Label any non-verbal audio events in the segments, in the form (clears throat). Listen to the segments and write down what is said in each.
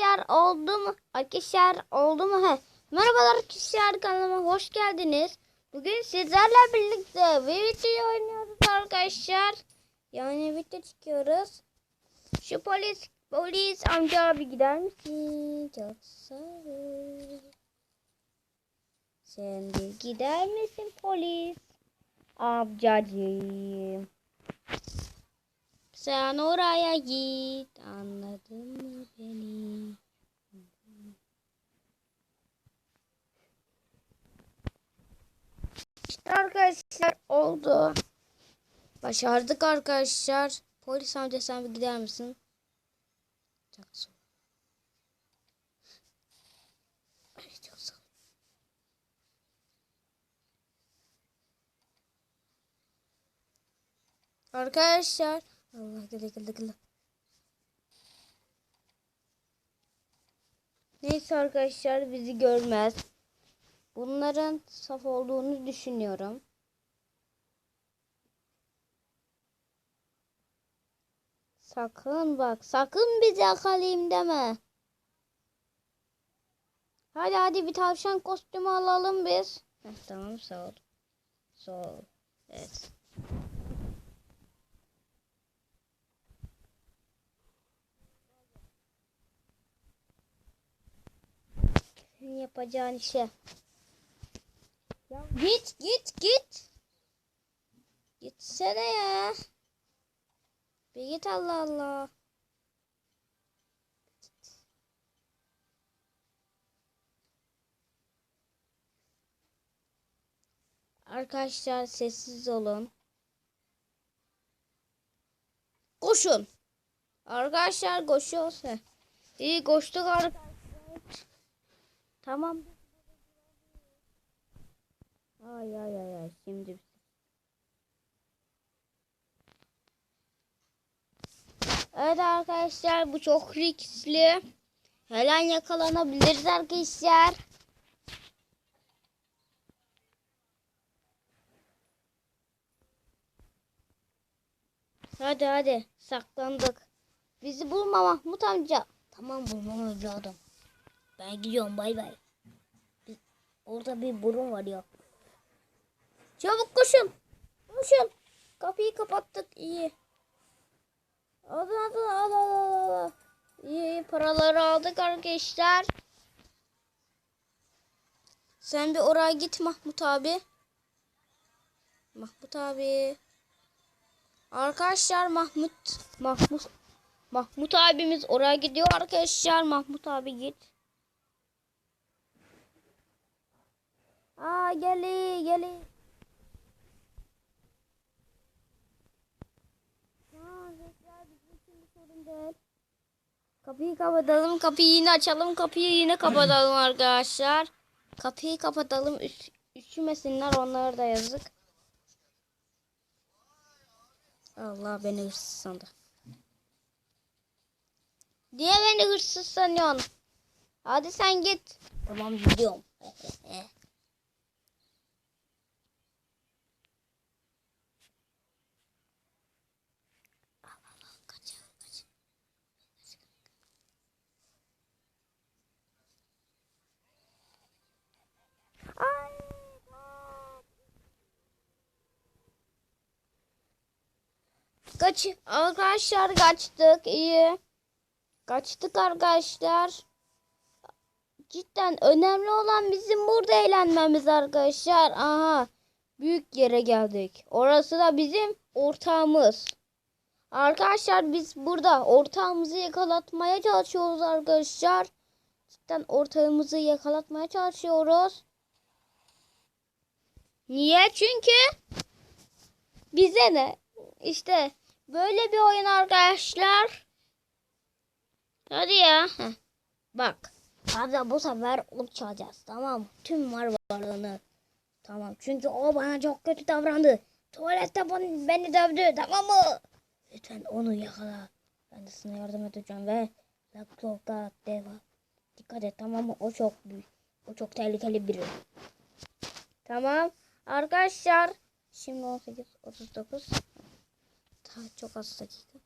Arkadaşlar oldu mu? Arkadaşlar oldu mu? He. Merhabalar arkadaşlar kanalıma hoş geldiniz. Bugün sizlerle birlikte bir video oynuyoruz arkadaşlar. Yani video çıkıyoruz. Şu polis polis amca abi gider misin? Çok ol. Sen de gider misin polis? Amcacığım. Sen oraya git. Anladın mı beni? İşte arkadaşlar oldu. Başardık arkadaşlar. Polis amca sen bir gider misin? Çok ol. Arkadaşlar. Allah gılı gılı gılı. Neyse arkadaşlar bizi görmez. Bunların saf olduğunu düşünüyorum. Sakın bak. Sakın bizi yakalayayım deme. Hadi hadi bir tavşan kostümü alalım biz. Heh, tamam sağ ol. Sağ ol. Evet. Yapacağın işe. Ya git git git. Gitsene ya. Bir git Allah Allah. Arkadaşlar sessiz olun. Koşun. Arkadaşlar koşuyoruz. Heh. İyi koştuk arkadaşlar. Tamam. Ay ay ay ay şimdi. Evet arkadaşlar bu çok riskli. Her an yakalanabiliriz arkadaşlar. Hadi hadi saklandık. Bizi bulma Mahmut amca. Tamam bulmam evladım. Ben gidiyorum bay bay. Bir- Orada bir burun var ya. Çabuk koşun. Koşun. Kapıyı kapattık iyi. Al al al al. İyi iyi paraları aldık arkadaşlar. Sen bir oraya git Mahmut abi. Mahmut abi. Arkadaşlar Mahmut Mahmut Mahmut abimiz oraya gidiyor arkadaşlar. Mahmut abi git. Aa geli geli. Kapıyı kapatalım. Kapıyı yine açalım. Kapıyı yine kapatalım (clears throat) arkadaşlar. Kapıyı kapatalım. Üş, üşümesinler onlara da yazık. Allah beni hırsız sandı. Niye beni hırsız sanıyorsun? Hadi sen git. Tamam gidiyorum. (laughs) Kaç arkadaşlar kaçtık iyi. Kaçtık arkadaşlar. Cidden önemli olan bizim burada eğlenmemiz arkadaşlar. Aha büyük yere geldik. Orası da bizim ortağımız. Arkadaşlar biz burada ortağımızı yakalatmaya çalışıyoruz arkadaşlar. Cidden ortağımızı yakalatmaya çalışıyoruz. Niye? Çünkü bize ne? İşte böyle bir oyun arkadaşlar. Hadi ya. Heh. Bak. Hadi bu sefer uçacağız. Tamam. Tüm var varlığını. Tamam. Çünkü o bana çok kötü davrandı. Tuvalette beni dövdü. Tamam mı? Lütfen onu yakala. Ben de sana yardım edeceğim ve Lakloka deva. Dikkat et tamam mı? O çok büyük. O çok tehlikeli biri. Tamam. Arkadaşlar. Şimdi 18, 39 daha çok az dakika.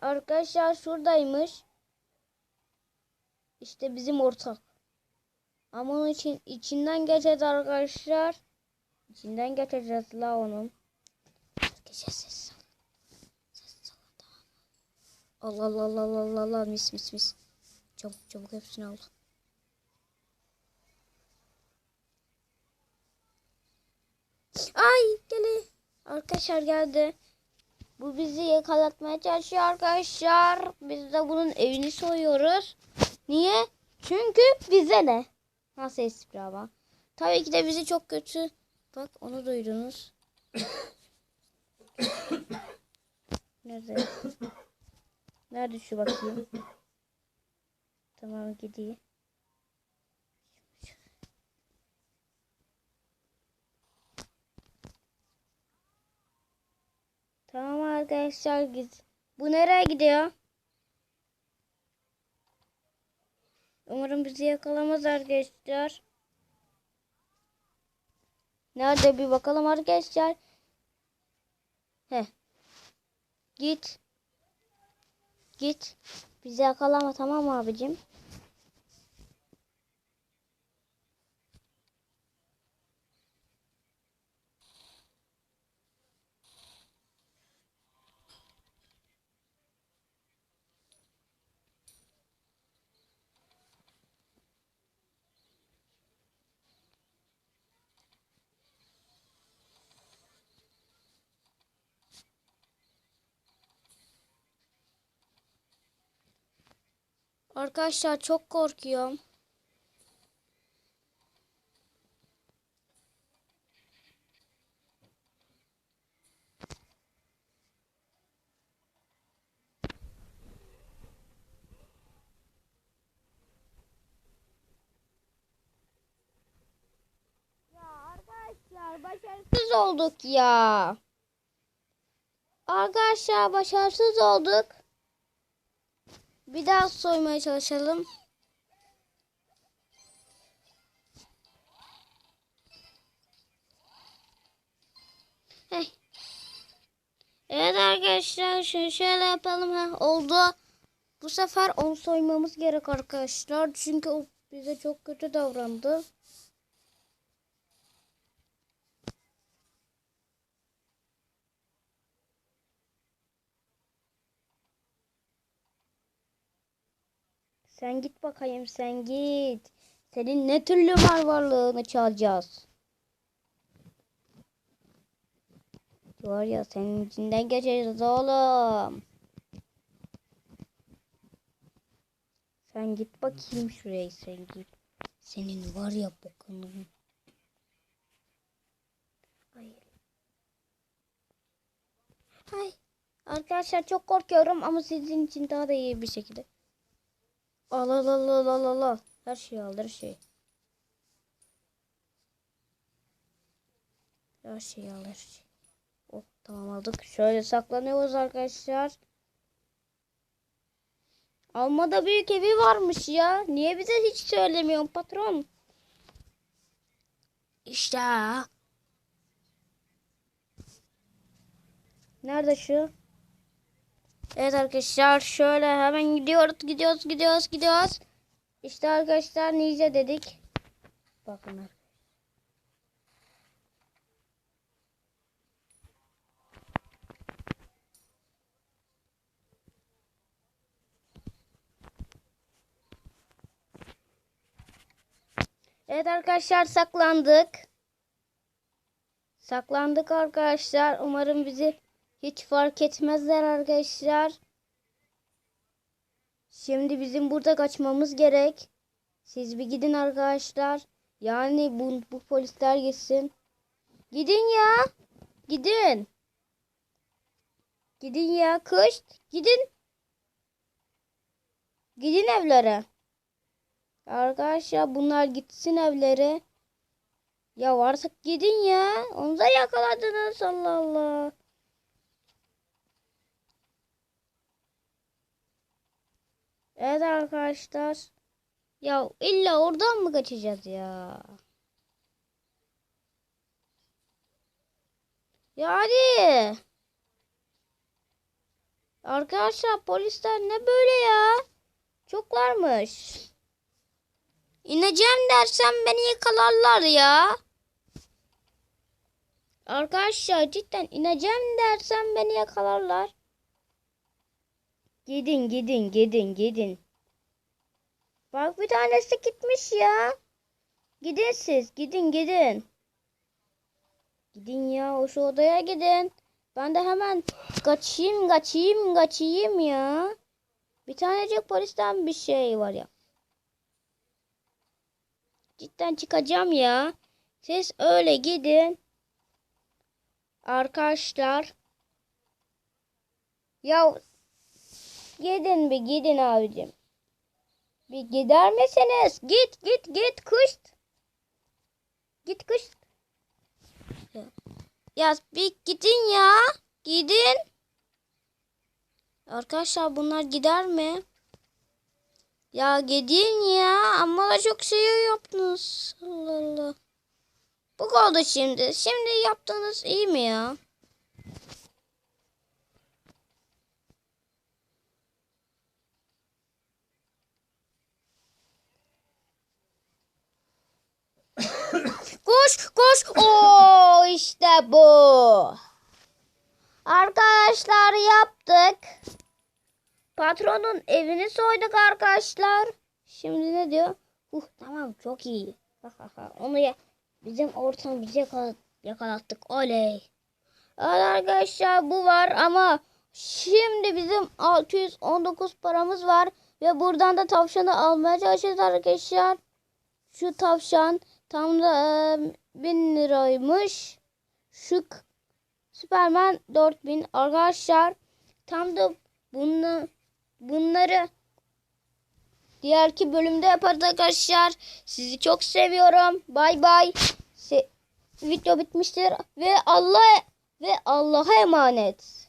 Arkadaşlar şuradaymış. İşte bizim ortak. Ama onun için içinden geçeceğiz arkadaşlar. İçinden geçeceğiz la onun. Geçeceğiz Allah Allah Allah Allah Allah mis mis mis. Çabuk çabuk hepsini al. Ay geli. Arkadaşlar geldi. Bu bizi yakalatmaya çalışıyor arkadaşlar. Biz de bunun evini soyuyoruz. Niye? Çünkü bize ne? Nasıl espri ama. Tabii ki de bizi çok kötü. Bak onu duydunuz. (coughs) Nerede? Nerede şu bakayım? Tamam gideyim. Tamam arkadaşlar git. Bu nereye gidiyor? Umarım bizi yakalamaz arkadaşlar. Nerede bir bakalım arkadaşlar. He. Git. Git. Bizi yakalama tamam mı abicim? Arkadaşlar çok korkuyorum. Arkadaşlar başarısız olduk ya. Arkadaşlar başarısız olduk. Bir daha soymaya çalışalım. Hey. Evet arkadaşlar şöyle, şöyle yapalım. ha oldu. Bu sefer onu soymamız gerek arkadaşlar. Çünkü o bize çok kötü davrandı. Sen git bakayım sen git. Senin ne türlü mal varlığını çalacağız. Var ya senin içinden geçeceğiz oğlum. Sen git bakayım şuraya sen git. Senin var ya bakalım. Hayır. Hay. Arkadaşlar çok korkuyorum ama sizin için daha da iyi bir şekilde. Al al al al al al al. Her şeyi al her şeyi. Her şeyi al her şeyi. Oh tamam aldık. Şöyle saklanıyoruz arkadaşlar. Almada büyük evi varmış ya. Niye bize hiç söylemiyorsun patron? İşte. Nerede şu? Evet arkadaşlar şöyle hemen gidiyoruz gidiyoruz gidiyoruz gidiyoruz. İşte arkadaşlar ninja dedik. Bakın Evet arkadaşlar saklandık. Saklandık arkadaşlar. Umarım bizi hiç fark etmezler arkadaşlar. Şimdi bizim burada kaçmamız gerek. Siz bir gidin arkadaşlar. Yani bu, bu polisler gitsin. Gidin ya. Gidin. Gidin ya kış. Gidin. Gidin evlere. Arkadaşlar bunlar gitsin evlere. Ya artık gidin ya. Onu da yakaladınız Allah Allah. Evet arkadaşlar. Ya illa oradan mı kaçacağız ya? Ya hadi. Arkadaşlar polisler ne böyle ya? Çoklarmış. İneceğim dersem beni yakalarlar ya. Arkadaşlar cidden ineceğim dersem beni yakalarlar. Gidin gidin gidin gidin. Bak bir tanesi gitmiş ya. Gidin siz gidin gidin. Gidin ya o şu odaya gidin. Ben de hemen kaçayım kaçayım kaçayım ya. Bir tanecik polisten bir şey var ya. Cidden çıkacağım ya. Siz öyle gidin. Arkadaşlar. Ya gidin bir gidin abicim. Bir gider misiniz? Git git git kış. Git kış. Ya bir gidin ya. Gidin. Arkadaşlar bunlar gider mi? Ya gidin ya. Ama da çok şey yaptınız. Allah Allah. Bu oldu şimdi. Şimdi yaptığınız iyi mi ya? Koş koş. Oo işte bu. Arkadaşlar yaptık. Patronun evini soyduk arkadaşlar. Şimdi ne diyor? Uh tamam çok iyi. (laughs) Onu ya bizim ortam bize yakala- yakalattık. Oley. Evet arkadaşlar bu var ama şimdi bizim 619 paramız var ve buradan da tavşanı almaya çalışacağız arkadaşlar. Şu tavşan tam da e, 1000 liraymış. Şu k- Superman 4000 arkadaşlar. Tam da bunu, bunları diğerki bölümde yaparız arkadaşlar. Sizi çok seviyorum. Bay bay. Se- Video bitmiştir ve Allah ve Allah'a emanet.